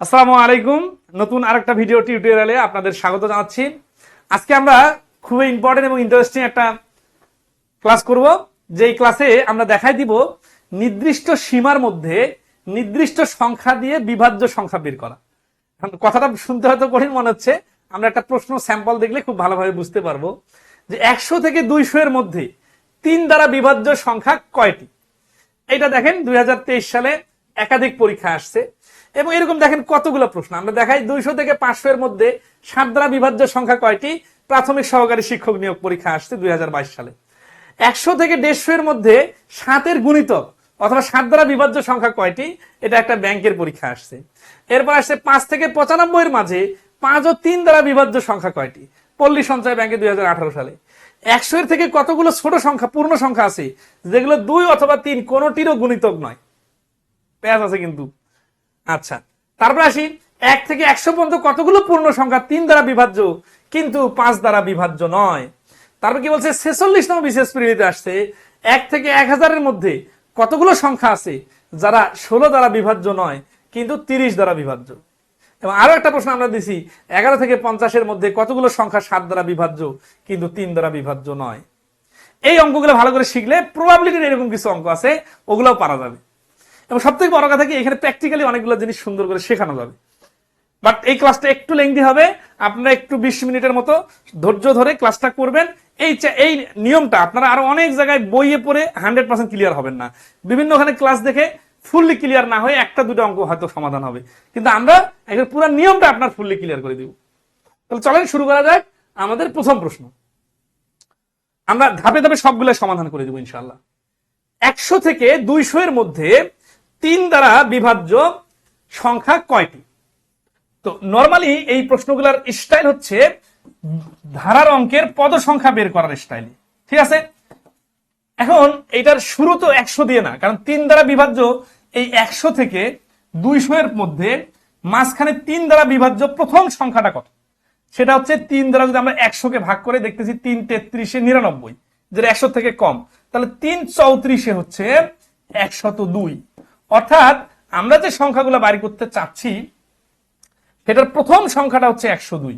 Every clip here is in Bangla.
আসসালামু আলাইকুম। নতুন আরেকটা ভিডিও টিউটোরিয়ালে আপনাদের স্বাগত জানাচ্ছি। আজকে আমরা খুবই ইম্পর্টেন্ট এবং ইন্টারেস্টিং একটা ক্লাস করব। যেই ক্লাসে আমরা দেখাই দিব নির্দিষ্ট সীমার মধ্যে নির্দিষ্ট সংখ্যা দিয়ে বিভাজ্য সংখ্যা বের করা। কথাটা শুনতে হয়তো কঠিন মনে হচ্ছে। আমরা একটা প্রশ্ন স্যাম্পল দেখলে খুব ভালোভাবে বুঝতে পারব যে একশো থেকে দুইশো এর মধ্যে তিন দ্বারা বিভাজ্য সংখ্যা কয়টি? এটা দেখেন, দুই হাজার তেইশ সালে একাধিক পরীক্ষা আসছে। এবং এরকম দেখেন কতগুলো প্রশ্ন। আমরা দেখাই দুইশো থেকে পাঁচশো এর মধ্যে সাত বিভাজ্য সংখ্যা কয়টি? প্রাথমিক সহকারী শিক্ষক নিয়োগ পরীক্ষা আসছে দুই হাজার বাইশ সালে। একশো থেকে দেড়শো এর মধ্যে সাতের গুণিতক, অথবা সাত বিভাজ্য সংখ্যা কয়টি? এটা একটা ব্যাংকের পরীক্ষা আসছে। এরপর আসছে পাঁচ থেকে পঁচানব্বই এর মাঝে পাঁচ ও তিন দ্বারা বিভাজ্য সংখ্যা কয়টি? পল্লী সঞ্চয় ব্যাংকে দুই হাজার আঠারো সালে। একশো এর থেকে কতগুলো ছোট সংখ্যা, পূর্ণ সংখ্যা আছে? যেগুলো দুই অথবা তিন কোনোটিরও গুণিতক নয়। পেঁয়াজ আছে কিন্তু। আচ্ছা তারপর আসি, এক থেকে একশো পর্যন্ত কতগুলো পূর্ণ সংখ্যা? তিন দ্বারা বিভাজ্য, কিন্তু পাঁচ দ্বারা বিভাজ্য নয়। তারপর কি বলছে? ছেচল্লিশ নম্বর বিশেষ পিরিয়ডে আসছে, এক থেকে এক হাজারের মধ্যে কতগুলো সংখ্যা আছে? যারা ষোলো দ্বারা বিভাজ্য নয়, কিন্তু তিরিশ দ্বারা বিভাজ্য। এবং আরও একটা প্রশ্ন আমরা দিছি, এগারো থেকে পঞ্চাশের মধ্যে কতগুলো সংখ্যা সাত দ্বারা বিভাজ্য, কিন্তু তিন দ্বারা বিভাজ্য নয়। এই অঙ্কগুলো ভালো করে শিখলে প্রবাবিলিটির এরকম কিছু অঙ্ক আছে, ওগুলোও পারা যাবে। এবং সব থেকে বড় কথা কি, এখানে প্র্যাকটিক্যালি অনেকগুলো জিনিস সুন্দর করে শেখানো যাবে। বাট এই ক্লাসটা একটু লেংদি হবে, আপনারা একটু বিশ মিনিটের মতো ধৈর্য ধরে ক্লাসটা করবেন। এই এই নিয়মটা, আপনারা আরও অনেক জায়গায় বইয়ে পড়ে হান্ড্রেড পার্সেন্ট ক্লিয়ার হবেন না। বিভিন্ন ওখানে ক্লাস দেখে ফুললি ক্লিয়ার না হয়ে একটা দুটো অঙ্ক হয়তো সমাধান হবে। কিন্তু আমরা একবার পুরো নিয়মটা আপনার ফুললি ক্লিয়ার করে দিব। তাহলে চলেন শুরু করা যাক আমাদের প্রথম প্রশ্ন। আমরা ধাপে ধাপে সবগুলো সমাধান করে দেবো ইনশাল্লাহ একশো থেকে দুইশো এর মধ্যে তিন দ্বারা বিভাজ্য সংখ্যা কয়টি? তো নর্মালি এই প্রশ্নগুলোর স্টাইল হচ্ছে ধারার অঙ্কের পদ সংখ্যা বের করার স্টাইল ঠিক আছে? এখন এটার শুরু তো একশো দিয়ে না, কারণ তিন দ্বারা বিভাজ্য এই একশো থেকে দুইশো এর মধ্যে মাঝখানে তিন দ্বারা বিভাজ্য প্রথম সংখ্যাটা কত? সেটা হচ্ছে তিন দ্বারা যদি আমরা একশোকে ভাগ করে দেখতেছি তিন তেত্রিশে নিরানব্বই, যেটা একশো থেকে কম, তাহলে তিন চৌত্রিশে হচ্ছে একশত দুই। অর্থাৎ আমরা যে সংখ্যাগুলো বাড়ি করতে চাচ্ছি, সেটার প্রথম সংখ্যাটা হচ্ছে একশো দুই।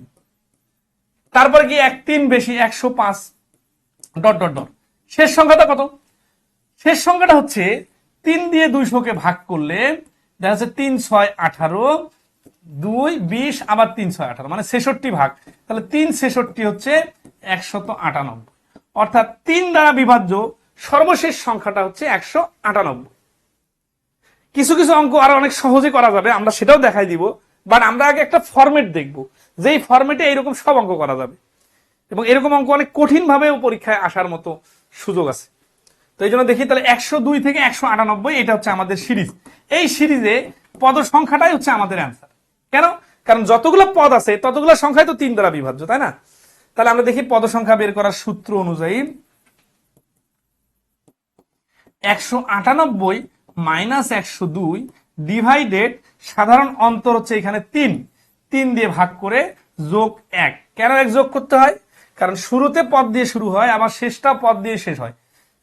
তারপরে কি এক তিন বেশি একশো পাঁচ। Dot dot dot. শেষ সংখ্যাটা কত? শেষ সংখ্যাটা হচ্ছে তিন দিয়ে দুইশোকে ভাগ করলে দেখা যাচ্ছে তিন ছয় আঠারো, দুই বিশ, আবার তিন ছয় আঠারো মানে ছেষট্টি ভাগ। তাহলে তিন ছেষট্টি হচ্ছে একশত আটানব্বই। অর্থাৎ তিন দ্বারা বিভাজ্য সর্বশেষ সংখ্যাটা হচ্ছে একশো আটানব্বই। কিছু কিছু অঙ্ক আরও অনেক সহজে করা যাবে, আমরা সেটাও দেখাই দিব। বাট আমরা আগে একটা ফরম্যাট দেখব, যেই ফরম্যাটে এইরকম সব অঙ্ক করা যাবে। এবং এরকম অঙ্ক অনেক কঠিন ভাবেও পরীক্ষায় আসার মতো সুযোগ আছে। তো এই জন্য দেখি তাহলে একশো দুই থেকে একশো আটানব্বই, এটা হচ্ছে আমাদের সিরিজ। এই সিরিজে পদ সংখ্যাটাই হচ্ছে আমাদের অ্যান্সার কেন? কারণ যতগুলো পদ আছে, ততগুলো সংখ্যায় তো তিন দ্বারা বিভাজ্য, তাই না? তাহলে আমরা দেখি পদ সংখ্যা বের করার সূত্র অনুযায়ী একশো আটানব্বই মাইনাস একশো দুই ডিভাইডেড সাধারণ অন্তর হচ্ছে এখানে তিন। তিন দিয়ে ভাগ করে যোগ এক। কেন এক যোগ করতে হয়? কারণ শুরুতে পদ দিয়ে শুরু হয়, আবার শেষটা পদ দিয়ে শেষ হয়।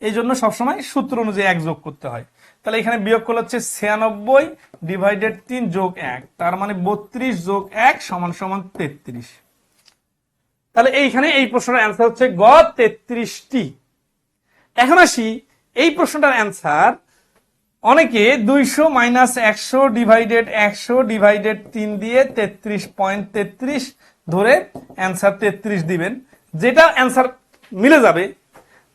এই জন্য সবসময় সূত্র অনুযায়ী এক যোগ করতে হয়। তাহলে এখানে বিয়োগ করলে হচ্ছে ছিয়ানব্বই ডিভাইডেড তিন যোগ এক। তার মানে বত্রিশ যোগ এক সমান সমান তেত্রিশ। তাহলে এইখানে এই প্রশ্নের অ্যান্সার হচ্ছে গ তেত্রিশটি। এখন আসি, এই প্রশ্নটার অ্যান্সার অনেকে দুইশো মাইনাস একশো ডিভাইডেড একশো ডিভাইডেড তিন দিয়ে তেত্রিশ পয়েন্ট তেত্রিশ ধরে অ্যান্সার তেত্রিশ দিবেন। যেটা অ্যান্সার মিলে যাবে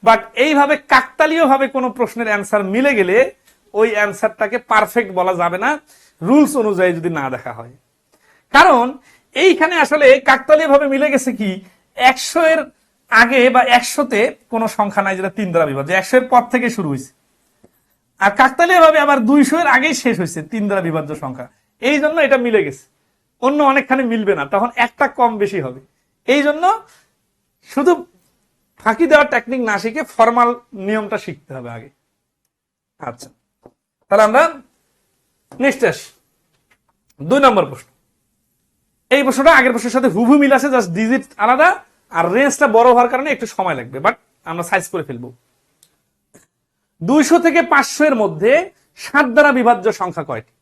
বাট এইভাবে কাকতালীয় ভাবে কোনো প্রশ্নের অ্যান্সার মিলে গেলে ওই অ্যান্সারটাকে পারফেক্ট বলা যাবে না রুলস অনুযায়ী যদি না দেখা হয়। কারণ এইখানে আসলে কাকতালীয় ভাবে মিলে গেছে কি, একশো এর আগে বা একশোতে কোনো সংখ্যা নাই যেটা তিন দ্বারা বিভাজ্য একশো এর পর থেকে শুরু হয়েছে। আর কাকতালীয় ভাবে আবার দুইশো এর আগেই শেষ হয়েছে, তিন দ্বারা বিভাজ্য সংখ্যা। এই জন্য এটা মিলে গেছে। অন্য অনেকখানি মিলবে না, তখন একটা কম বেশি হবে। এই জন্য শুধু ফাঁকি দেওয়ার টেকনিক না শিখে ফর্মাল নিয়মটা শিখতে হবে আগে। আচ্ছা তাহলে আমরা নেক্সট দুই নম্বর প্রশ্ন। এই প্রশ্নটা আগের প্রশ্নের সাথে হুবহু মিল আছে জাস্ট ডিজিট আলাদা, আর রেঞ্জটা বড় হওয়ার কারণে একটু সময় লাগবে বাট আমরা সাইজ করে ফেলব। দুইশো থেকে পাঁচশো এর মধ্যে সাত দ্বারা বিভাজ্য সংখ্যা কয়টি?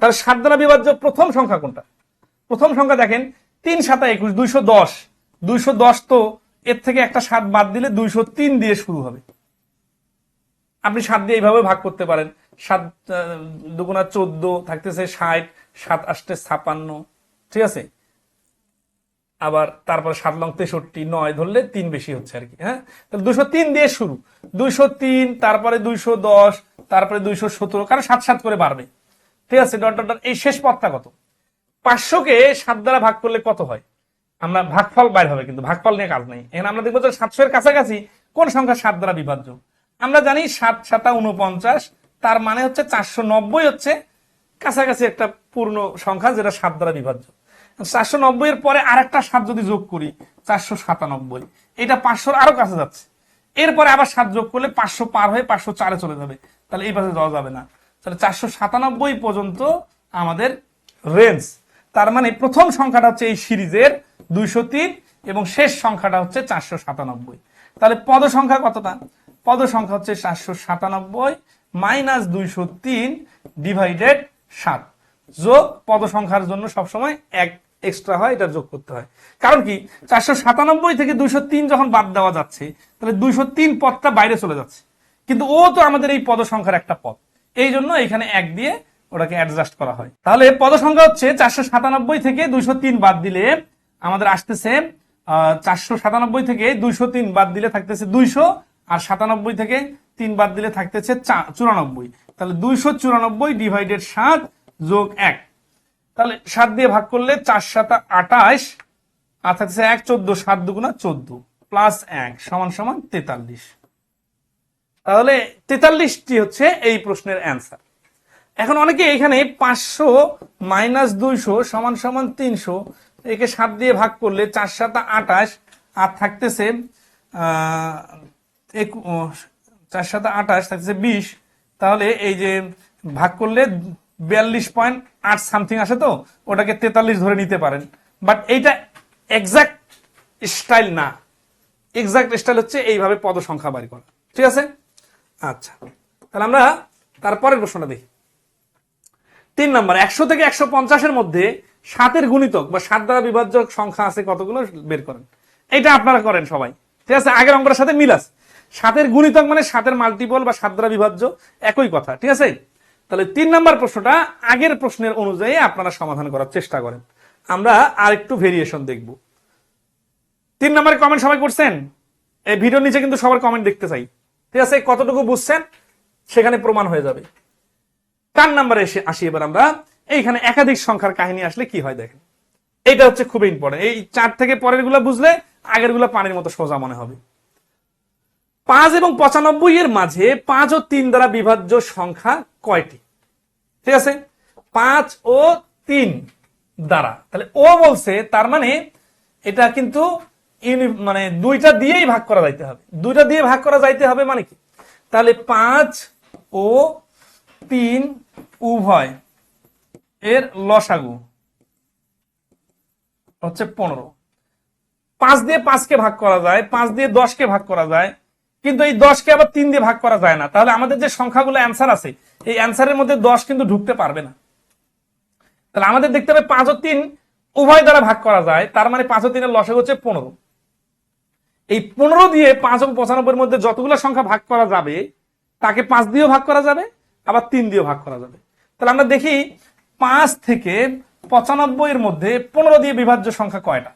তাহলে সাত দ্বারা বিভাজ্য প্রথম সংখ্যা কোনটা? প্রথম সংখ্যা দেখেন, তিন সাতা একুশ, দুইশো দশ। দুইশো দশ তো এর থেকে একটা সাত বাদ দিলে দুইশো তিন দিয়ে শুরু হবে। আপনি সাত দিয়ে এইভাবে ভাগ করতে পারেন। সাত দুগুণা চোদ্দ থাকতেছে ষাট, সাত আষ্টে ছাপান্ন। ঠিক আছে? আবার তারপরে সাত লং তেষট্টি, নয় ধরলে তিন বেশি হচ্ছে আর কি হ্যাঁ? তাহলে দুশো তিন দিয়ে শুরু। দুইশো তিন, তারপরে দুইশো দশ, তারপরে দুইশো সতেরো, কারণ সাত সাত করে বাড়বে। ঠিক আছে, ডট ডট এই শেষ পথটা কত? পাঁচশোকে সাত দ্বারা ভাগ করলে কত হয়? আমরা ভাগফল বাইর হবে কিন্তু, ভাগফল নিয়ে কাজ নেই। এখানে আমরা দেখব সাতশো এর কাছাকাছি কোন সংখ্যা সাত দ্বারা বিভাজ্য? আমরা জানি সাত সাতা উনপঞ্চাশ তার মানে হচ্ছে চারশো নব্বই হচ্ছে কাছাকাছি একটা পূর্ণ সংখ্যা যেটা সাত দ্বারা বিভাজ্য। চারশো নব্বই এর পরে আরেকটা সাত যদি যোগ করি, চারশো সাতানব্বই। এটা পাঁচশোর আরও কাছে যাচ্ছে। এরপরে আবার সাত যোগ করলে পাঁচশো পার হয়ে পাঁচশো চারে চলে যাবে। তাহলে এই পাশে যাওয়া যাবে না। তাহলে চারশো সাতানব্বই পর্যন্ত আমাদের রেঞ্জ তার মানে প্রথম সংখ্যাটা হচ্ছে এই সিরিজের দুইশো তিন এবং শেষ সংখ্যাটা হচ্ছে চারশো সাতানব্বই। তাহলে পদ সংখ্যা কতটা? পদ সংখ্যা হচ্ছে চারশো সাতানব্বই মাইনাস দুইশো তিন ডিভাইডেড সাত। যোগ পদ সংখ্যার জন্য সবসময় এক। এক্সট্রা হয়, এটা যোগ করতে হয়। কারণ কি? চারশো সাতানব্বই থেকে দুইশো তিন যখন বাদ দেওয়া যাচ্ছে, তাহলে দুইশো তিন পদটা বাইরে চলে যাচ্ছে। কিন্তু ও তো আমাদের এই পদ সংখ্যার একটা পদ এই জন্য এখানে এক দিয়ে ওটাকে অ্যাডজাস্ট করা হয়। তাহলে পদ সংখ্যা হচ্ছে চারশো সাতানব্বই থেকে দুইশো তিন বাদ দিলে আমাদের আসতেছে চারশো সাতানব্বই থেকে দুইশো তিন বাদ দিলে থাকতেছে দুইশো, আর সাতানব্বই থেকে তিন বাদ দিলে থাকতেছে চুরানব্বই। তাহলে দুইশো চুরানব্বই ডিভাইডেড সাত যোগ এক। তাহলে সাত দিয়ে ভাগ করলে চার সাতা আটাইশ আর থাকছে এক চোদ্দ, সাত দুগুণা চোদ্দ প্লাস এক, সমান সমান তেতাল্লিশ। তাহলে তেতাল্লিশটি হচ্ছে এই প্রশ্নের অ্যান্সার এখন অনেকে এখানে পাঁচশো মাইনাস দুইশো সমান সমান তিনশো, একে সাত দিয়ে ভাগ করলে চার সাতা আটাশ, আর থাকতেছে চার সাতা আটাশ, থাকতেছে বিশ, তাহলে এই যে ভাগ করলে বিয়াল্লিশ পয়েন্ট আট সামথিং আসে তো, ওটাকে তেতাল্লিশ ধরে নিতে পারেন। বাট এইটা এক্সাক্ট স্টাইল না। এক্সাক্ট স্টাইল হচ্ছে এইভাবে পদ সংখ্যা বাড়ি করা। ঠিক আছে? আচ্ছা। তাহলে আমরা তারপরের প্রশ্নটা দেখি। তিন নম্বর, একশো থেকে একশো পঞ্চাশের মধ্যে সাতের গুণিতক বা সাত দ্বারা বিভাজ্য সংখ্যা আছে কতগুলো বের করেন। এটা আপনারা করেন সবাই। ঠিক আছে? আগের অঙ্কটার সাথে মিল আছে। সাতের গুণিতক মানে সাতের মাল্টিপল বা সাত দ্বারা বিভাজ্য একই কথা। ঠিক আছে? তাহলে তিন নম্বর প্রশ্নটা আগের প্রশ্নের অনুযায়ী আপনারা সমাধান করার চেষ্টা করেন। আমরা আর একটু ভেরিয়েশন দেখব। তিন নম্বরে কমেন্ট সবাই করছেন? এই ভিডিওর নিচে কিন্তু সবার কমেন্ট দেখতে চাই। ঠিক আছে? কতটুকু বুঝছেন? সেখানে প্রমাণ হয়ে যাবে। চার নাম্বারে এসে আসি এবার আমরা। এইখানে একাধিক সংখ্যার কাহিনী আসলে কি হয় দেখেন। এটা হচ্ছে খুবই ইম্পর্টেন্ট এই চার থেকে পরেরগুলা বুঝলে আগেরগুলা পানির মতো সোজা মনে হবে। পাঁচ এবং পঁচানব্বই এর মাঝে পাঁচ ও তিন দ্বারা বিভাজ্য সংখ্যা কয়টি? ঠিক আছে? পাঁচ ও তিন দ্বারা। তাহলে ও বলছে, তার মানে এটা কিন্তু মানে দুইটা দিয়েই ভাগ করা যাইতে হবে। দুইটা দিয়ে ভাগ করা যাইতে হবে মানে কি? তাহলে পাঁচ ও তিন উভয় এর লসাগু হচ্ছে পনেরো। পাঁচ দিয়ে পাঁচকে ভাগ করা যায়, পাঁচ দিয়ে দশকে ভাগ করা যায় কিন্তু এই দশকে আবার তিন দিয়ে ভাগ করা যায় না। তাহলে আমাদের যে সংখ্যাগুলো অ্যান্সার আছে, এই অ্যান্সারের মধ্যে দশ কিন্তু ঢুকতে পারবে না। তাহলে আমাদের দেখতে হবে পাঁচ ও তিন উভয় দ্বারা ভাগ করা যায়, তার মানে পাঁচ ও তিনের লসাগু হচ্ছে পনেরো। এই পনেরো দিয়ে পাঁচ ও পঁচানব্বইয়ের মধ্যে যতগুলো সংখ্যা ভাগ করা যাবে, তাকে পাঁচ দিয়েও ভাগ করা যাবে, আবার তিন দিয়েও ভাগ করা যাবে। তাহলে আমরা দেখি পাঁচ থেকে পঁচানব্বই এর মধ্যে পনেরো দিয়ে বিভাজ্য সংখ্যা কয়টা?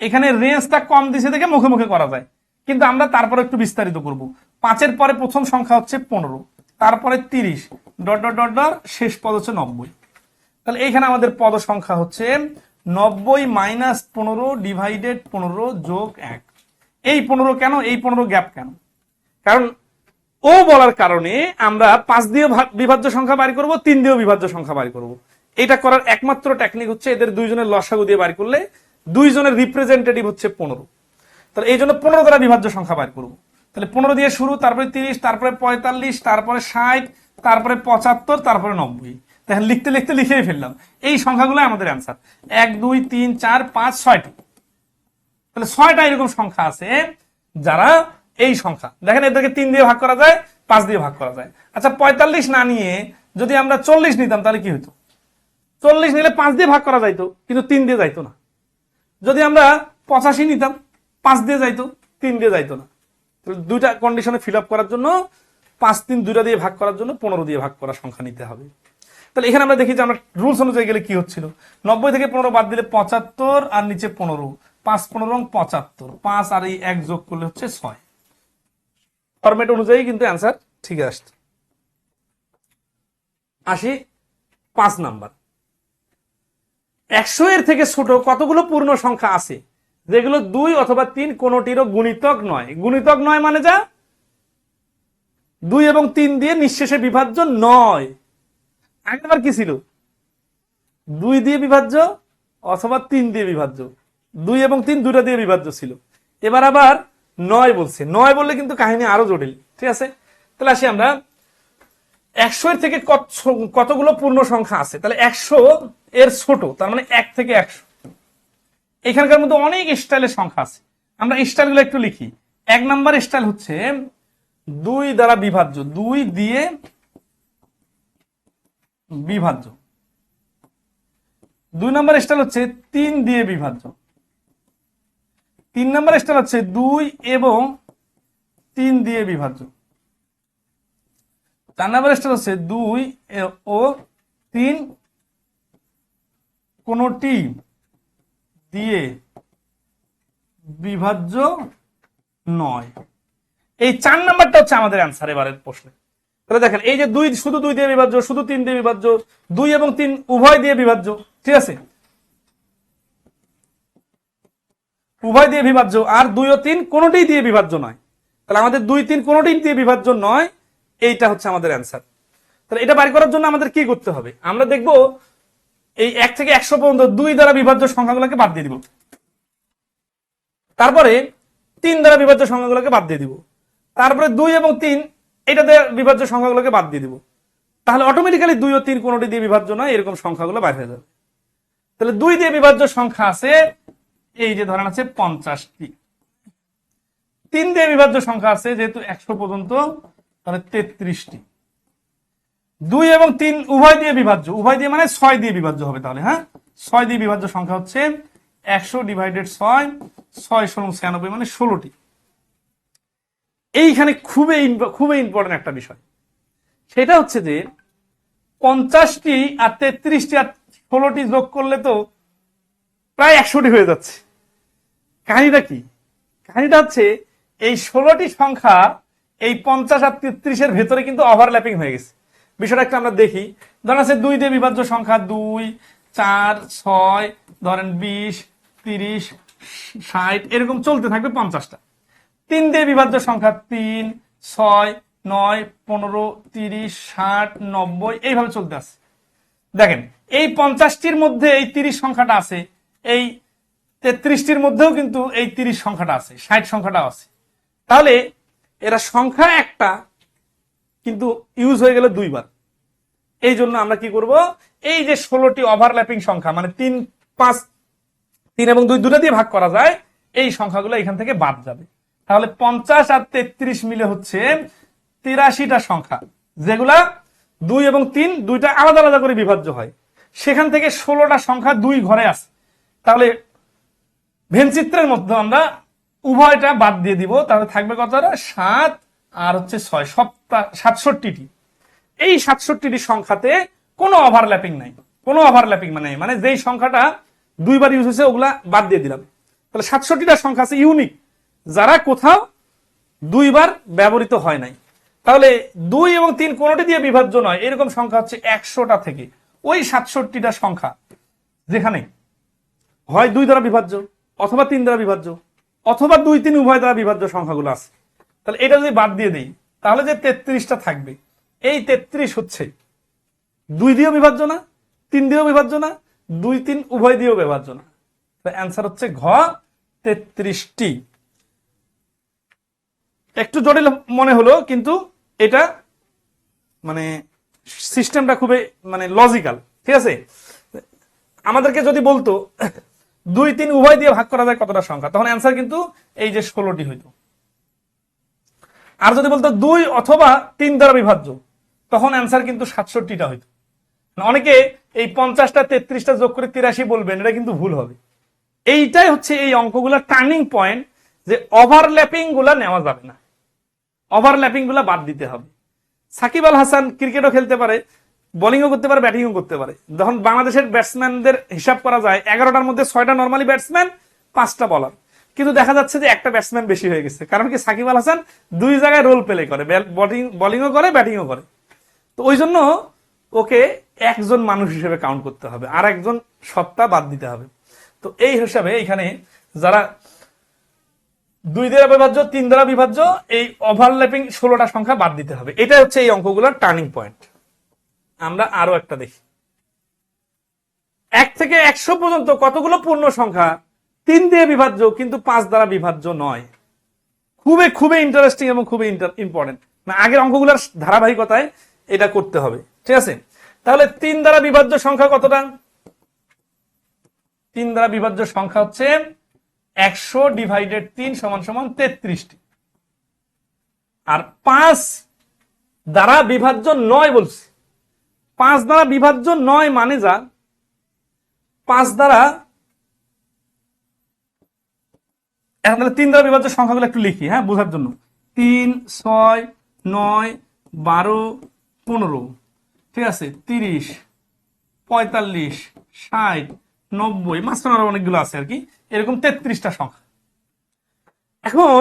এখানে রেঞ্জটা কম দিছে দেখে মুখে মুখে করা যায়। কিন্তু আমরা তারপরে একটু বিস্তারিত করব। পাঁচের পরে প্রথম সংখ্যা হচ্ছে পনেরো, তারপরে তিরিশ, ডট ডট ডট শেষ পদ হচ্ছে নব্বই। তাহলে এইখানে আমাদের পদ সংখ্যা হচ্ছে নব্বই মাইনাস পনেরো ডিভাইডেড পনেরো যোগ এক। এই পনেরো কেন? এই পনেরো গ্যাপ কেন? কারণ ও বলার কারণে আমরা পাঁচ দিয়ে বিভাজ্য সংখ্যা বাড়ি করব, তিন দিয়েও বিভাজ্য সংখ্যা বাড়ি করব। এটা করার একমাত্র টেকনিক হচ্ছে এদের দুইজনের লসাগু দিয়ে বাড়ি করলে দুইজনের রিপ্রেজেন্টেটিভ হচ্ছে পনেরো। তাহলে এই জন্য পনেরো দ্বারা বিভাজ্য সংখ্যা বাড়ি করব। তাহলে পনেরো দিয়ে শুরু, তারপরে তিরিশ, তারপরে পঁয়তাল্লিশ, তারপরে ষাট, তারপরে পঁচাত্তর, তারপরে নব্বই। দেখেন লিখতে লিখতে লিখেই ফেললাম। এই সংখ্যাগুলো আমাদের অ্যান্সার এক, দুই, তিন, চার, পাঁচ, ছয়টি। তাহলে ছয়টা এরকম সংখ্যা আছে যারা এই সংখ্যা। দেখেন এদেরকে তিন দিয়ে ভাগ করা যায়, পাঁচ দিয়ে ভাগ করা যায়। আচ্ছা পঁয়তাল্লিশ না নিয়ে যদি আমরা চল্লিশ নিতাম, তাহলে কি হতো চল্লিশ নিলে পাঁচ দিয়ে ভাগ করা যাইতো, কিন্তু তিন দিয়ে যাইতো না। যদি আমরা পঁচাশি নিতাম পাঁচ দিয়ে যাইতো, তিন দিয়ে যাইতো না। তাহলে দুইটা কন্ডিশনে ফিল আপ করার জন্য পাঁচ, তিন দুইটা দিয়ে ভাগ করার জন্য পনেরো দিয়ে ভাগ করার সংখ্যা নিতে হবে। তাহলে এখানে আমরা দেখি যে আমরা রুলস অনুযায়ী গেলে কি হচ্ছিল? নব্বই থেকে পনেরো বাদ দিলে পঁচাত্তর আর নিচে পনেরো। পাঁচ, পনেরো এবং পঁচাত্তর। পাঁচ আর এই এক যোগ করলে হচ্ছে ছয়। ফরম্যাট অনুযায়ী কিন্তু অ্যান্সার ঠিক আসছে। আসি পাঁচ নাম্বার। একশো এর থেকে ছোট কতগুলো পূর্ণ সংখ্যা আছে? যেগুলো দুই অথবা তিন কোনোটিরও গুণিতক নয়। গুণিতক নয় মানে যা? দুই এবং তিন দিয়ে নিঃশেষে বিভাজ্য নয়। আগেবার কি ছিল? দুই দিয়ে বিভাজ্য অথবা তিন দিয়ে বিভাজ্য। দুই এবং তিন দুটা দিয়ে বিভাজ্য ছিল। এবার আবার নয় বলছে। নয় বললে কিন্তু কাহিনী আরও জটিল, ঠিক আছে? তাহলে আসি আমরা। একশো এর থেকে কত- কতগুলো পূর্ণ সংখ্যা আছে? তাহলে একশো এর ছোট, তার মানে এক থেকে একশো। এখানকার মধ্যে অনেক স্টাইলের সংখ্যা আছে। আমরা স্টাইলগুলো একটু লিখি। এক নাম্বার স্টাইল হচ্ছে দুই দ্বারা বিভাজ্য। দুই দিয়ে বিভাজ্য। দুই নম্বর স্টাইল হচ্ছে তিন দিয়ে বিভাজ্য। তিন নম্বর স্টাইল হচ্ছে দুই এবং তিন দিয়ে বিভাজ্য। চার নম্বর স্টাইল হচ্ছে দুই ও তিন কোনটি দিয়ে বিভাজ্য নয়। এই চার নাম্বারটা হচ্ছে আমাদের অ্যান্সার এবারের প্রশ্নে। তাহলে দেখেন, এই যে দুই, শুধু দুই দিয়ে বিভাজ্য, শুধু তিন দিয়ে বিভাজ্য, দুই এবং তিন উভয় দিয়ে বিভাজ্য, ঠিক আছে? উভয় দিয়ে বিভাজ্য আর দুই ও তিন কোনোটাই দিয়ে বিভাজ্য নয়। তাহলে আমাদের দুই, তিন কোনোটাই দিয়ে বিভাজ্য নয়, এইটা হচ্ছে আমাদের অ্যান্সার তাহলে এটা বাড়ি করার জন্য আমাদের কি করতে হবে? আমরা দেখব এই এক থেকে একশো পর্যন্ত দুই দ্বারা বিভাজ্য সংখ্যাগুলোকে বাদ দিয়ে দিব। তারপরে তিন দ্বারা বিভাজ্য সংখ্যাগুলোকে বাদ দিয়ে দিব। তারপরে দুই এবং তিন, এটা দিয়ে বিভাজ্য সংখ্যাগুলোকে বাদ দিয়ে দিব। তাহলে অটোমেটিক্যালি দুই ও তিন কোনোটি দিয়ে বিভাজ্য নয়, এরকম সংখ্যাগুলো বাইরে যাবে। তাহলে দুই দিয়ে বিভাজ্য সংখ্যা আছে, এই যে ধরেন আছে পঞ্চাশটি। তিন দিয়ে বিভাজ্য সংখ্যা আছে, যেহেতু একশো পর্যন্ত, তাহলে তেত্রিশটি। দুই এবং তিন উভয় দিয়ে বিভাজ্য। উভয় দিয়ে মানে ছয় দিয়ে বিভাজ্য হবে তাহলে হ্যাঁ? ছয় দিয়ে বিভাজ্য সংখ্যা হচ্ছে একশো ডিভাইডেড ছয় ছয় ষোলো ছিয়ানব্বই মানে ষোলোটি। এইখানে খুবই খুবই ইম্পর্টেন্ট একটা বিষয়। সেটা হচ্ছে যে পঞ্চাশটি আর তেত্রিশটি আর ষোলোটি যোগ করলে তো প্রায় একশোটি হয়ে যাচ্ছে। কাহিনীটা কি? কাহিনীটা হচ্ছে এই ষোলোটি সংখ্যা এই পঞ্চাশ আর তেত্রিশের ভেতরে কিন্তু ওভারল্যাপিং হয়ে গেছে। বিষয়টা একটা আমরা দেখি। ধরেন আছে দুই দিয়ে বিভাজ্য সংখ্যা দুই, চার, ছয়, ধরেন বিশ, তিরিশ, ষাট, এরকম চলতে থাকবে পঞ্চাশটা। তিন দিয়ে বিভাজ্য সংখ্যা তিন, ছয়, নয়, পনেরো, তিরিশ, ষাট, নব্বই, এইভাবে চলতে আছে। দেখেন, এই পঞ্চাশটির মধ্যে এই তিরিশ সংখ্যাটা আছে, এই তেত্রিশটির মধ্যেও কিন্তু এই তিরিশ সংখ্যাটা আছে, ষাট সংখ্যাটা আছে। তাহলে এরা সংখ্যা একটা কিন্তু ইউজ হয়ে গেল দুইবার। এই জন্য আমরা কি করব? এই যে ষোলোটি ওভারল্যাপিং সংখ্যা মানে তিন, পাঁচ, তিন এবং দুই দুটা দিয়ে ভাগ করা যায়, এই সংখ্যাগুলো এখান থেকে বাদ যাবে। তাহলে পঞ্চাশ আর তেত্রিশ মিলে হচ্ছে তিরাশিটা সংখ্যা, যেগুলা দুই এবং তিন দুইটা আলাদা আলাদা করে বিভাজ্য হয়। সেখান থেকে ষোলোটা সংখ্যা দুই ঘরে আছে। তাহলে ভেনচিত্রের মধ্যে আমরা উভয়টা বাদ দিয়ে দিব। তাহলে থাকবে কতটা সাত আর হচ্ছে ছয় সপ্তাহ সাতষট্টিটি। এই সাতষট্টিটি সংখ্যাতে কোনো ওভারল্যাপিং নাই। কোনো ওভারল্যাপিং মানে মানে যেই সংখ্যাটা দুইবার ইউজ হয়েছে, ওগুলা বাদ দিয়ে দিলাম। তাহলে সাতষট্টিটা সংখ্যা আছে ইউনিক যারা কোথাও দুইবার ব্যবহৃত হয় নাই। তাহলে দুই এবং তিন কোনোটি দিয়ে বিভাজ্য নয়। এরকম সংখ্যা হচ্ছে একশোটা থেকে। ওই সাতষট্টিটা সংখ্যা যেখানে হয় দুই দ্বারা বিভাজ্য, অথবা তিন দ্বারা বিভাজ্য, অথবা দুই, তিন উভয় দ্বারা বিভাজ্য সংখ্যাগুলো আছে। তাহলে এটা যদি বাদ দিয়ে দেই, তাহলে যে তেত্রিশটা থাকবে। এই তেত্রিশ হচ্ছে দুই দিয়েও বিভাজ্য না তিন দিয়েও বিভাজ্য না দুই তিন উভয় দিয়েও বিভাজ্য না অ্যান্সার হচ্ছে ঘ তেত্রিশটি। একটু জটিল মনে হলো, কিন্তু এটা মানে সিস্টেমটা খুবই মানে লজিক্যাল ঠিক আছে? আমাদেরকে যদি বলতো দুই তিন উভয় দিয়ে ভাগ করা যায় কতটা সংখ্যা, তখন অ্যান্সার কিন্তু এই যে ষোলোটি হইতো। আর যদি বলতো দুই অথবা তিন দ্বারা বিভাজ্য, তখন অ্যান্সার কিন্তু সাতষট্টিটা হইতো। অনেকে এই পঞ্চাশটা, তেত্রিশটা যোগ করে তিরাশি বলবেন, এটা কিন্তু ভুল হবে। এইটাই হচ্ছে এই অঙ্কগুলোর টার্নিং পয়েন্ট যে ওভারল্যাপিংগুলা নেওয়া যাবে না। ওভারল্যাপিংগুলা বাদ দিতে হবে। সাকিব আল হাসান ক্রিকেটও খেলতে পারে বোলিংও করতে পারে ব্যাটিংও করতে পারে। যখন বাংলাদেশের ব্যাটসম্যানদের হিসাব করা যায়, এগারোটার মধ্যে ছয়টা নর্মালি ব্যাটসম্যান পাঁচটা বলার কিন্তু দেখা যাচ্ছে যে একটা ব্যাটসম্যান বেশি হয়ে গেছে। কারণ কি সাকিব আল হাসান দুই জায়গায় রোল প্লে করে বলিং বোলিংও করে ব্যাটিংও করে। তো ওই জন্য ওকে একজন মানুষ হিসেবে কাউন্ট করতে হবে, আর একজন সত্তা বাদ দিতে হবে। তো এই হিসাবে এখানে যারা দুই দ্বারা বিভাজ্য, তিন দ্বারা বিভাজ্য, এই ওভারল্যাপিং ষোলোটা সংখ্যা বাদ দিতে হবে। এটা হচ্ছে এই অঙ্কগুলোর টার্নিং পয়েন্ট আমরা আরও একটা দেখি। এক থেকে একশো পর্যন্ত কতগুলো পূর্ণ সংখ্যা তিন দিয়ে বিভাজ্য, কিন্তু পাঁচ দ্বারা বিভাজ্য নয়। খুবই খুবই ইন্টারেস্টিং এবং খুবই ইম্পর্টেন্ট না আগের অঙ্কগুলোর ধারাবাহিকতায় এটা করতে হবে। ঠিক আছে? তাহলে তিন দ্বারা বিভাজ্য সংখ্যা কতটা? তিন দ্বারা বিভাজ্য সংখ্যা হচ্ছে একশো ডিভাইডেড তিন সমান সমান তেত্রিশটি। আর পাঁচ দ্বারা বিভাজ্য নয় বলছি। পাঁচ দ্বারা বিভাজ্য নয় মানে যা? পাঁচ দ্বারা এখন তাহলে তিন দ্বারা বিভাজ্য সংখ্যাগুলো একটু লিখি হ্যাঁ বোঝার জন্য। তিন, ছয়, নয়, বারো, পনেরো, ঠিক আছে, তিরিশ, পঁয়তাল্লিশ, ষাট, নব্বই, মাঝখানে আরও অনেকগুলো আছে আর কি, এরকম তেত্রিশটা সংখ্যা। এখন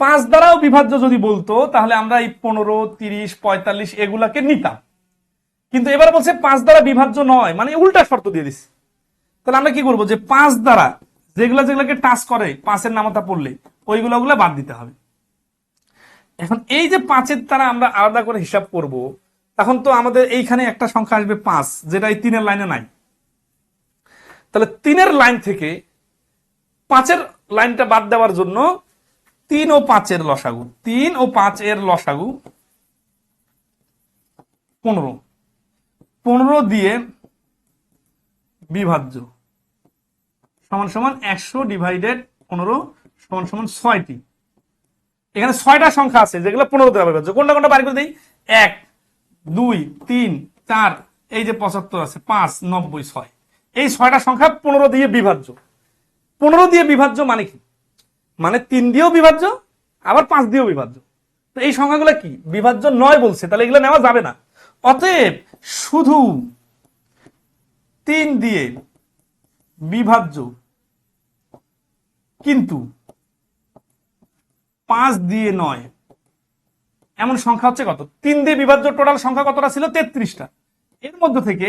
পাঁচ দ্বারাও বিভাজ্য যদি বলতো, তাহলে আমরা এই পনেরো, তিরিশ, পঁয়তাল্লিশ এগুলাকে নিতাম। কিন্তু এবার বলছে পাঁচ দ্বারা বিভাজ্য নয় মানে উল্টা শর্ত দিয়ে দিচ্ছে। তাহলে আমরা কি করব যে পাঁচ দ্বারা যেগুলা যেগুলোকে টাচ করে, পাঁচের নামতা পড়লে ওইগুলো ওগুলো বাদ দিতে হবে। এখন এই যে পাঁচের দ্বারা আমরা আলাদা করে হিসাব করব, তখন তো আমাদের এইখানে একটা সংখ্যা আসবে পাঁচ, যেটা এই তিনের লাইনে নাই। তাহলে তিনের লাইন থেকে পাঁচের লাইনটা বাদ দেওয়ার জন্য তিন ও পাঁচের লসাগু, তিন ও পাঁচ এর লসাগু পনেরো। পনেরো দিয়ে বিভাজ্য। সমান সমান একশো ডিভাইডেড পনেরো সমান সমান ছয়টি। এখানে ছয়টা সংখ্যা আছে, যেগুলো পনেরো দ্বারা বিভাজ্য কোনটা কোনটা বাড়ি করে দিই? এক, দুই, তিন, চার, এই যে পঁচাত্তর আছে, পাঁচ, নব্বই, ছয়। এই ছয়টা সংখ্যা পনেরো দিয়ে বিভাজ্য। পনেরো দিয়ে বিভাজ্য মানে কি? মানে তিন দিয়েও বিভাজ্য, আবার পাঁচ দিয়েও বিভাজ্য। তো এই সংখ্যাগুলো কি? বিভাজ্য নয় বলছে, তাহলে এগুলো নেওয়া যাবে না। অতএব শুধু তিন দিয়ে বিভাজ্য। কিন্তু পাঁচ দিয়ে নয়, এমন সংখ্যা হচ্ছে কত? তিন দিয়ে বিভাজ্য টোটাল সংখ্যা কতটা ছিল? তেত্রিশটা। এর মধ্যে থেকে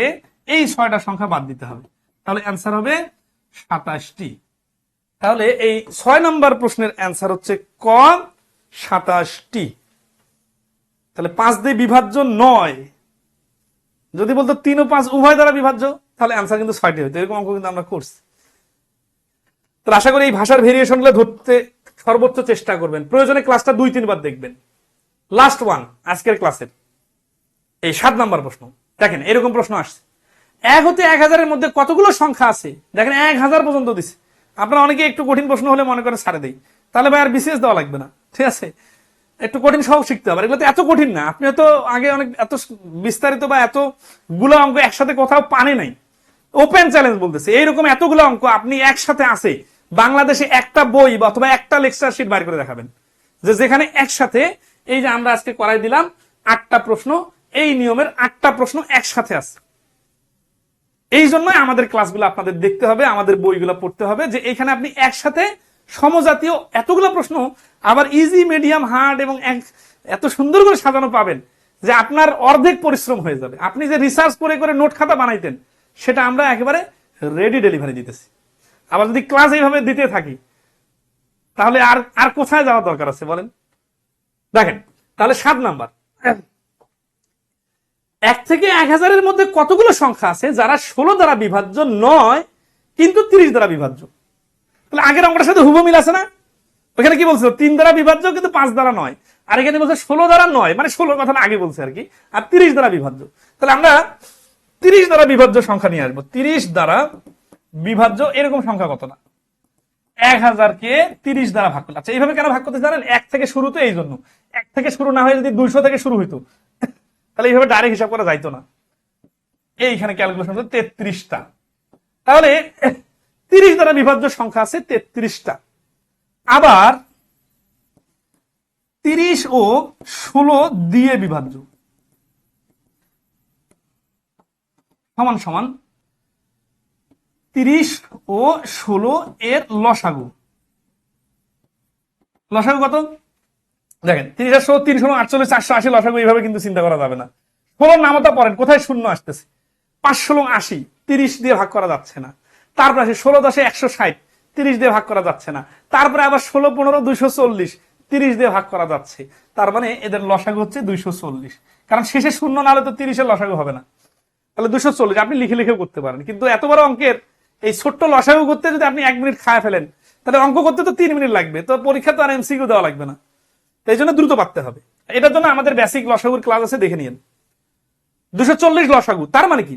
এই ছয়টা সংখ্যা বাদ দিতে হবে। তাহলে অ্যান্সার হবে সাতাশটি। তাহলে এই ছয় নম্বর প্রশ্নের অ্যান্সার হচ্ছে ক সাতাশটি। তাহলে পাঁচ দিয়ে বিভাজ্য নয়। যদি বলতো তিন ও পাঁচ উভয় দ্বারা বিভাজ্য তাহলে অ্যান্সার কিন্তু ছয়টি হইতো। এরকম অঙ্ক কিন্তু আমরা করছি। তো আশা করি এই ভাষার ভেরিয়েশনগুলো ধরতে সর্বোচ্চ চেষ্টা করবেন। প্রয়োজনে ক্লাসটা দুই, তিনবার দেখবেন। লাস্ট ওয়ান আজকের ক্লাসের এই সাত নাম্বার প্রশ্ন। দেখেন, এরকম প্রশ্ন আসছে। এক হতে এক হাজারের মধ্যে কতগুলো সংখ্যা আছে? দেখেন, এক হাজার পর্যন্ত দিছে। আপনারা অনেকে একটু কঠিন প্রশ্ন হলে মনে করে ছাড়ে দেই। তাহলে ভাই আর বিশেষ দেওয়া লাগবে না। ঠিক আছে? একটু কঠিন সহ শিখতে হবে। এগুলো তো এত কঠিন না। আপনি হয়তো আগে অনেক এত বিস্তারিত বা এতগুলো অঙ্ক একসাথে কোথাও পানে নাই। ওপেন চ্যালেঞ্জ বলতেছে। এইরকম এতগুলো অঙ্ক আপনি একসাথে আছে, বাংলাদেশে একটা বই অথবা একটা লেকচার শিট বাইর করে দেখাবেন। যে যেখানে একসাথে, এই যে আমরা আজকে করাই দিলাম আটটা প্রশ্ন, এই নিয়মের আটটা প্রশ্ন একসাথে আছে। এই জন্যই আমাদের ক্লাসগুলো আপনাদের দেখতে হবে, আমাদের বইগুলো পড়তে হবে, যে এখানে আপনি একসাথে সমজাতীয় এতগুলো প্রশ্ন আবার ইজি মিডিয়াম হার্ড এবং এত সুন্দর করে সাজানো পাবেন, যে আপনার অর্ধেক পরিশ্রম হয়ে যাবে। আপনি যে রিসার্চ করে করে নোট খাতা বানাইতেন সেটা আমরা একেবারে রেডি ডেলিভারি দিতেছি। আবার যদি ক্লাস এইভাবে দিতে থাকি, তাহলে আর আর কোথায় যাওয়া দরকার আছে বলেন? দেখেন, তাহলে সাত নাম্বার। এক থেকে এক হাজারের মধ্যে কতগুলো সংখ্যা আছে যারা ষোলো দ্বারা বিভাজ্য নয়, কিন্তু তিরিশ দ্বারা বিভাজ্য? তাহলে আগের অঙ্কটার সাথে হুবমিল আছে না? ওখানে কি বলছিল? তিন দ্বারা বিভাজ্য, কিন্তু পাঁচ দ্বারা নয়। আর এখানে বলছে ষোলো দ্বারা নয় মানে ষোলোর কথা আগে বলছে আর কি, আর তিরিশ দ্বারা বিভাজ্য। তাহলে আমরা তিরিশ দ্বারা বিভাজ্য সংখ্যা নিয়ে আসব। তিরিশ দ্বারা বিভাজ্য এরকম সংখ্যা কত না? এক হাজারকে তিরিশ দ্বারা ভাগ করলে। আচ্ছা এইভাবে কেন ভাগ করতে জানেন? এক থেকে শুরু তো এই জন্য এক থেকে শুরু না হয়ে যদি দুইশো থেকে শুরু হইতো, তাহলে এইভাবে ডাইরেক্ট হিসাব করা যাইতো না। এইখানে ক্যালকুলেশন হচ্ছে তেত্রিশটা। তাহলে তিরিশ দ্বারা বিভাজ্য সংখ্যা আছে তেত্রিশটা। আবার তিরিশ ও ষোলো দিয়ে বিভাজ্য। সমান সমান তিরিশ ও ষোলো এর লসাগু। লসাগু কত? দেখেন, তিরিশ আর ষোলো তিন ষোলো, আটচল্লিশ, চারশো আশি লসাগু এইভাবে কিন্তু চিন্তা করা যাবে না। ষোলোর নামতা পড়েন, কোথায় শূন্য আসতেছে? পাঁচ ষোলো আশি, তিরিশ দিয়ে ভাগ করা যাচ্ছে না। তারপরে আসে ষোলো দশে একশো ষাট, তিরিশ দিয়ে ভাগ করা যাচ্ছে না। তারপরে আবার ষোলো পনেরো, দুইশো চল্লিশ, তিরিশ দিয়ে ভাগ করা যাচ্ছে। তার মানে এদের লসাগু হচ্ছে দুইশো চল্লিশ। কারণ শেষে শূন্য না হলে তো তিরিশের লসাগু হবে না। তাহলে দুশো চল্লিশ, আপনি লিখে লিখেও করতে পারেন। কিন্তু এত বড় অঙ্কের এই ছোট্ট লসাগু করতে যদি আপনি এক মিনিট খায় ফেলেন, তাহলে অঙ্ক করতে তো তিন মিনিট লাগবে। তো পরীক্ষা তো আর এমসিকিউ দেওয়া লাগবে না। তাই জন্য দ্রুত পারতে হবে। এটার জন্য আমাদের বেসিক লসাগুর ক্লাস আছে, দেখে নিন দুশো চল্লিশ লসাগু, তার মানে কি?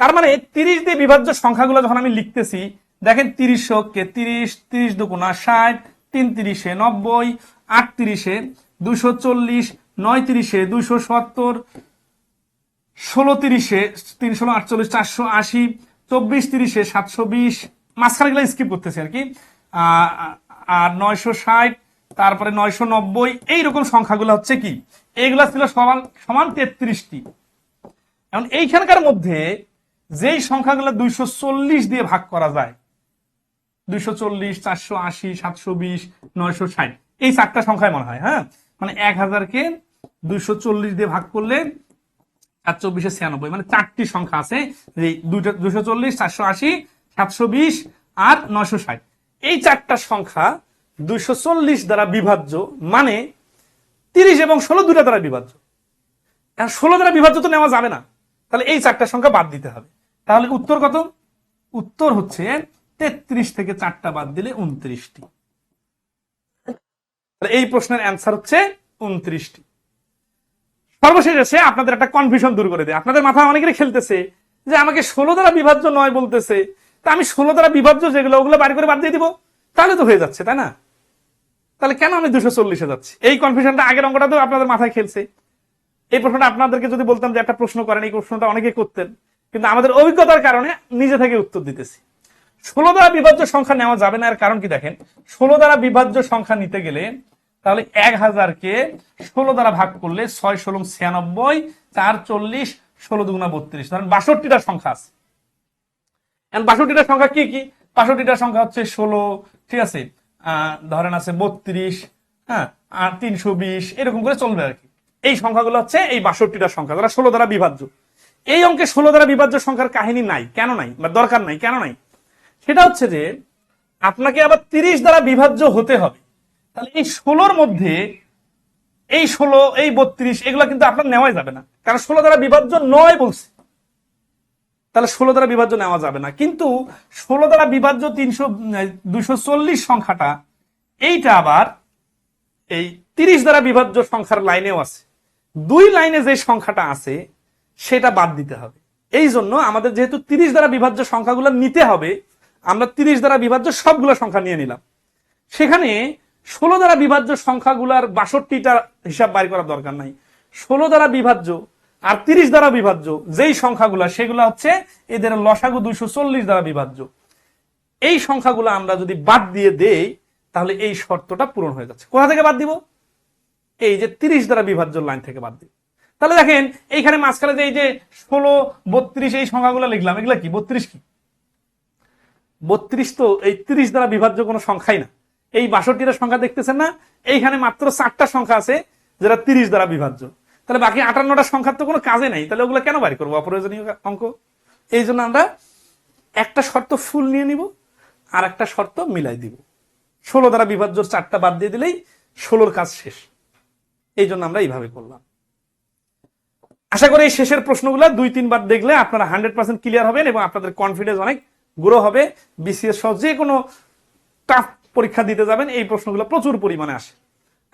তার মানে তিরিশ দিয়ে বিভাজ্য সংখ্যাগুলো যখন আমি লিখতেছি, দেখেন তিরিশ কে তিরিশ তিরিশ দুগুণা ষাট, তিন তিরিশে নব্বই আট তিরিশে দুশো চল্লিশ, নয় তিরিশে দুশো সত্তর ষোলো তিরিশে, তিন ষোলো, আটচল্লিশ, চারশো আশি, চব্বিশ তিরিশে, সাতশো বিশ। মাঝখানে গুলো স্কিপ করতেছে আর কি। আর নয়শো ষাট, তারপরে নয়শো নব্বই, এইরকম সংখ্যাগুলো হচ্ছে কি? এইগুলা ছিল সমান সমান তেত্রিশটি। এখন এইখানকার মধ্যে যেই সংখ্যাগুলো দুইশো চল্লিশ দিয়ে ভাগ করা যায়, দুইশো চল্লিশ, চারশো আশি, সাতশো বিশ, নয়শো ষাট, এই চারটা সংখ্যায় মনে হয় হ্যাঁ? মানে এক হাজারকে দুইশো চল্লিশ দিয়ে ভাগ করলে চার চব্বিশে ছিয়ানব্বই মানে চারটি সংখ্যা আছে। দুশো চল্লিশ, চারশো আশি, সাতশো বিশ আর ষাট। এই চারটা সংখ্যা দুইশো চল্লিশ দ্বারা বিভাজ্য মানে তিরিশ এবং ষোলো দুটা দ্বারা বিভাজ্য। আর ষোলো দ্বারা বিভাজ্য তো নেওয়া যাবে না। তাহলে এই চারটা সংখ্যা বাদ দিতে হবে। তাহলে উত্তর কত? উত্তর হচ্ছে তেত্রিশ থেকে চারটা বাদ দিলে উনত্রিশটি। এই প্রশ্নের অ্যান্সার হচ্ছে উনত্রিশটি। সর্বশেষ এসে আপনাদের একটা কনফিউশন দূর করে দেয়। আপনাদের মাথায় অনেকেরই খেলতেছে যে আমাকে ষোলো দ্বারা বিভাজ্য নয় বলতেছে। তা আমি ষোলো দ্বারা বিভাজ্য যেগুলো, ওগুলো বাড়ি করে বাদ দিয়ে দিব? তাহলে তো হয়ে যাচ্ছে, তাই না? তাহলে কেন আমি দুশো চল্লিশে যাচ্ছি? এই কনফিউশনটা আগের অঙ্কটা তো আপনাদের মাথায় খেলছে। এই প্রশ্নটা আপনাদেরকে যদি বলতাম যে একটা প্রশ্ন করেন, এই প্রশ্নটা অনেকে করতেন। কিন্তু আমাদের অভিজ্ঞতার কারণে নিজে থেকে উত্তর দিতেছি। ষোলো দ্বারা বিভাজ্য সংখ্যা নেওয়া যাবে না, এর কারণ কি দেখেন? ষোলো দ্বারা বিভাজ্য সংখ্যা নিতে গেলে তাহলে এক হাজারকে ষোলো দ্বারা ভাগ করলে ছয় ষোলো ছিয়ানব্বই, চার চল্লিশ, ষোলো দুগুণা বত্রিশ। ধরেন বাষট্টিটা সংখ্যা আছে। বাষট্টিটা সংখ্যা কি কি? বাষট্টিটা সংখ্যা হচ্ছে ষোলো, ঠিক আছে? ধরেন আছে বত্রিশ হ্যাঁ? আর তিনশো বিশ, এরকম করে চলবে আর কি। এই সংখ্যাগুলো হচ্ছে এই বাষট্টিটা সংখ্যা, যারা ষোলো দ্বারা বিভাজ্য। এই অঙ্কে ষোলো দ্বারা বিভাজ্য সংখ্যার কাহিনী নাই। কেন নাই? বা দরকার নাই, কেন নাই? সেটা হচ্ছে যে, আপনাকে আবার তিরিশ দ্বারা বিভাজ্য হতে হবে। তাহলে এই ষোলোর মধ্যে এই ষোলো, এই বত্রিশ, এগুলো কিন্তু আপনার নেওয়াই যাবে না। কারণ ষোলো দ্বারা বিভাজ্য নয় বলছে। তাহলে ষোলো দ্বারা বিভাজ্য নেওয়া যাবে না। কিন্তু ষোলো দ্বারা বিভাজ্য তিনশো দুইশো চল্লিশ সংখ্যাটা, এইটা আবার এই তিরিশ দ্বারা বিভাজ্য সংখ্যার লাইনেও আছে। দুই লাইনে যে সংখ্যাটা আছে, সেটা বাদ দিতে হবে। এই জন্য আমাদের যেহেতু তিরিশ দ্বারা বিভাজ্য সংখ্যাগুলো নিতে হবে, আমরা তিরিশ দ্বারা বিভাজ্য সবগুলো সংখ্যা নিয়ে নিলাম। সেখানে ষোলো দ্বারা বিভাজ্য সংখ্যাগুলার বাষট্টিটা হিসাব বাইর করার দরকার নাই। ষোলো দ্বারা বিভাজ্য আর তিরিশ দ্বারা বিভাজ্য, যেই সংখ্যাগুলা, সেগুলো হচ্ছে এদের লসাগু দুইশো চল্লিশ দ্বারা বিভাজ্য। এই সংখ্যাগুলো আমরা যদি বাদ দিয়ে দেই, তাহলে এই শর্তটা পূরণ হয়ে যাচ্ছে। কোথা থেকে বাদ দিব? এই যে তিরিশ দ্বারা বিভাজ্য লাইন থেকে বাদ দিব তাহলে দেখেন, এইখানে মাঝখানে যে এই যে ষোলো, বত্রিশ, এই সংখ্যাগুলো লিখলাম, এগুলা কি? বত্রিশ কি? বত্রিশ তো এই তিরিশ দ্বারা বিভাজ্য কোনো সংখ্যাই না। এই বাষট্টিটা সংখ্যা দেখতেছেন না? এইখানে মাত্র চারটা সংখ্যা আছে যেটা তিরিশ দ্বারা বিভাজ্য। তাহলে বাকি আটান্নটা সংখ্যার তো কোনো কাজে নাই। তাহলে ওগুলো কেন বাড়ি করব? অপ্রয়োজনীয় অঙ্ক। এই জন্য আমরা একটা শর্ত ফুল নিয়ে নিব, আর একটা শর্ত মিলাই দিব। ষোলো দ্বারা বিভাজ্য, চারটা বাদ দিয়ে দিলেই ষোলোর কাজ শেষ। এই জন্য আমরা এইভাবে করলাম। আশা করি এই শেষের প্রশ্নগুলো দুই তিনবার দেখলে আপনারা হান্ড্রেড পার্সেন্ট ক্লিয়ার হবেন এবং আপনাদের কনফিডেন্স অনেক গ্রো হবে। বিসিএস সহ যে কোনো টাফ পরীক্ষা দিতে যাবেন, এই প্রশ্নগুলো প্রচুর পরিমাণে আসে।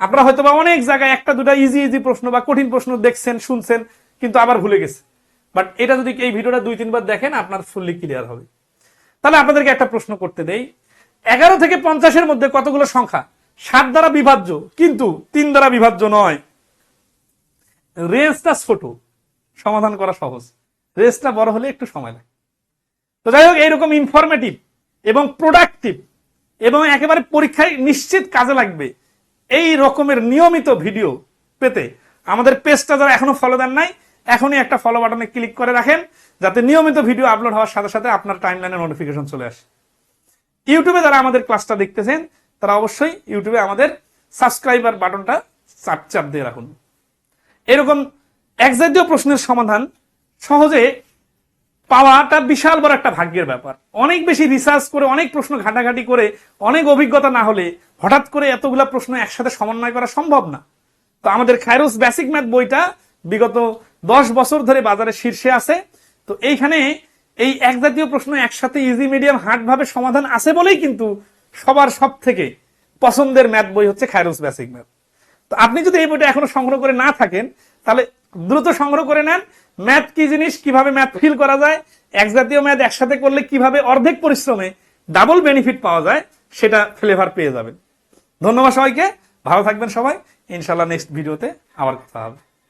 আপনারা হয়তো বা অনেক জায়গায় একটা, দুটা ইজি ইজি প্রশ্ন বা কঠিন প্রশ্ন দেখছেন, শুনছেন, কিন্তু আবার ভুলে গেছে। বাট এটা যদি এই ভিডিওটা দুই, তিনবার দেখেন, আপনার ফুললি ক্লিয়ার হবে। তাহলে আপনাদেরকে একটা প্রশ্ন করতে দেই। এগারো থেকে পঞ্চাশের মধ্যে কতগুলো সংখ্যা? সাত দ্বারা বিভাজ্য, কিন্তু তিন দ্বারা বিভাজ্য নয়। রেঞ্জটা ছোট, সমাধান করা সহজ। রেসটা বড় হলে একটু সময় লাগে। তো যাই হোক, এইরকম ইনফরমেটিভ এবং প্রোডাক্টিভ এবং একেবারে পরীক্ষায় নিশ্চিত কাজে লাগবে এই রকমের নিয়মিত ভিডিও পেতে। আমাদের পেজটা যারা এখনও ফলো দেন নাই, এখনই একটা ফলো বাটনে ক্লিক করে রাখেন, যাতে নিয়মিত ভিডিও আপলোড হওয়ার সাথে সাথে আপনার টাইম টাইমলাইনে নোটিফিকেশন চলে আসে। ইউটিউবে যারা আমাদের ক্লাসটা দেখতেছেন, তারা অবশ্যই ইউটিউবে আমাদের সাবস্ক্রাইবার বাটনটা চাপ চাপ দিয়ে রাখুন। এরকম একজাতীয় প্রশ্নের সমাধান সহজে পাওয়াটা বিশাল বড় একটা ভাগ্যের ব্যাপার। অনেক বেশি রিসার্চ করে, অনেক প্রশ্ন ঘাটাঘাটি করে, অনেক অভিজ্ঞতা না হলে হঠাৎ করে এতগুলা প্রশ্ন একসাথে সমন্বয় করা সম্ভব না। তো আমাদের খায়রুস বেসিক ম্যাথ বইটা বিগত দশ বছর ধরে বাজারে শীর্ষে আছে। তো এইখানে এই এক জাতীয় প্রশ্ন একসাথে ইজি মিডিয়াম হার্ড ভাবে সমাধান আছে বলেই কিন্তু সবার সব থেকে পছন্দের ম্যাথ বই হচ্ছে খায়রুস বেসিক ম্যাথ তো আপনি যদি এই বইটা এখনও সংগ্রহ করে না থাকেন, তাহলে দ্রুত সংগ্রহ করে নেন। ম্যাথ কি জিনিস? কীভাবে ম্যাথ ফিল করা যায়? এক জাতীয় ম্যাথ একসাথে করলে কীভাবে অর্ধেক পরিশ্রমে ডাবল বেনিফিট পাওয়া যায়, সেটা ফ্লেভার পেয়ে যাবেন। ধন্যবাদ সবাইকে। ভালো থাকবেন সবাই। ইনশাল্লাহ নেক্সট ভিডিওতে আবার কথা হবে।